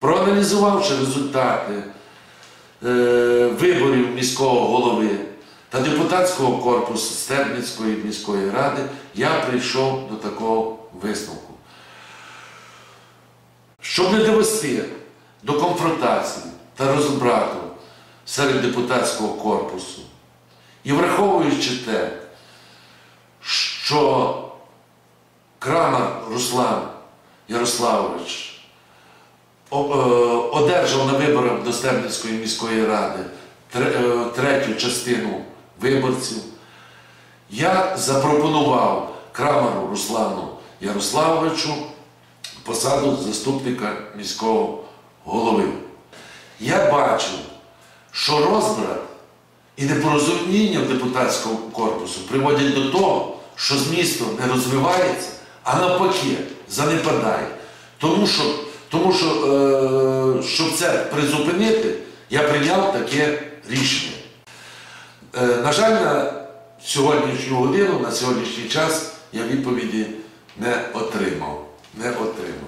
Проаналізувавши результати е, виборів міського голови та депутатського корпусу Стебницької міської ради, я прийшов до такого висновку. Щоб не довести до конфронтації та розбрату серед депутатського корпусу, і враховуючи те, що Крамар Руслан Ярославович одержав на виборах до Стебницької міської ради е, третю частину виборців, я запропонував Крамару Руслану Ярославовичу посаду заступника міського голови. Я бачив, що розбрат і непорозуміння в депутатському корпусу приводять до того, що змісто не розвивається, а навпаки занепадає. Тому що, тому що е, щоб це призупинити, я прийняв таке рішення. Е, на жаль, на сьогоднішню годину, на сьогоднішній час я відповіді не отримав. Не отримав.